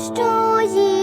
що.